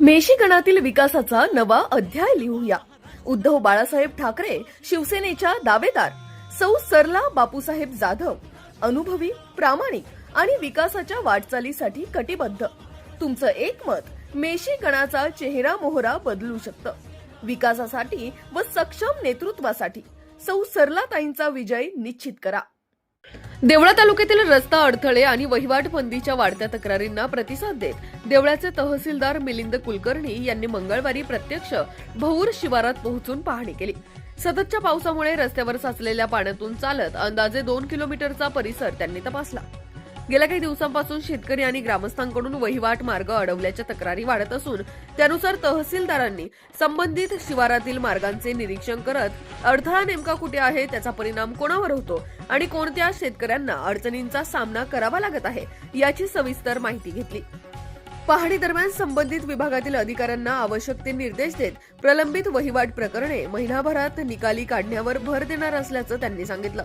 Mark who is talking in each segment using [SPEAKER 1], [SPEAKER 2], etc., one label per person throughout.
[SPEAKER 1] मेशिकणातील विकासाचा नवा अध्याय लिहूया. उद्धव बाळासाहेब ठाकरे शिवसेनेच्या दावेदार सौ सरला बापूसाहेब जाधव अनुभवी प्रामाणिक आणि विकासाच्या वाटचालीसाठी कटिबद्ध. तुमचं एक मत मेशी गणाचा चेहरा मोहरा बदलू शकतं. विकासासाठी व सक्षम नेतृत्वासाठी सौ सरलाताईंचा विजय निश्चित करा. देवळा तालुक्यातील रस्ता अडथळे आणि वहिवाट बंदीच्या वाढत्या तक्रारींना प्रतिसाद देत देवळाचे तहसीलदार मिलिंद कुलकर्णी यांनी मंगळवारी प्रत्यक्ष भौर शिवारात पोहोचून पाहणी केली. सततच्या पावसामुळे रस्त्यावर साचलेल्या पाण्यातून चालत अंदाजे दोन किलोमीटरचा परिसर त्यांनी तपासला. गेल्या काही दिवसांपासून शेतकरी आणि ग्रामस्थांकडून वहिवाट मार्ग अडवल्याच्या तक्रारी वाढत असून त्यानुसार तहसीलदारांनी संबंधित शिवारातील मार्गांचे निरीक्षण करत अडथळा नेमका कुठे आहे त्याचा परिणाम कोणावर होतो आणि कोणत्या शेतकऱ्यांना अडचणींचा सामना करावा लागत आहे याची सविस्तर माहिती घेतली. पाहणी दरम्यान संबंधित विभागातील अधिकाऱ्यांना आवश्यक ते निर्देश देत प्रलंबित वहिवाट प्रकरणे महिनाभरात निकाली काढण्यावर भर देणार असल्याचं त्यांनी सांगितलं.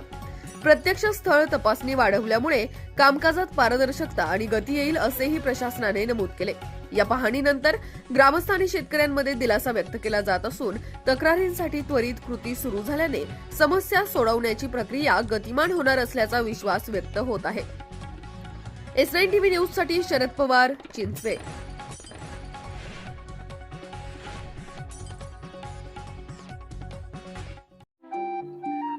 [SPEAKER 1] प्रत्यक्ष स्थळ तपासणी वाढवल्यामुळे कामकाजात पारदर्शकता आणि गती येईल असेही प्रशासनाने नमूद केले. या पाहणीनंतर ग्रामस्थ आणि शेतकऱ्यांमध्ये दिलासा व्यक्त केला जात असून तक्रारींसाठी त्वरित कृती सुरू झाल्याने समस्या सोडवण्याची प्रक्रिया गतिमान होणार असल्याचा विश्वास व्यक्त होत आहे. एस नाईन टीव्ही न्यूजसाठी शरद पवार चिंचवे.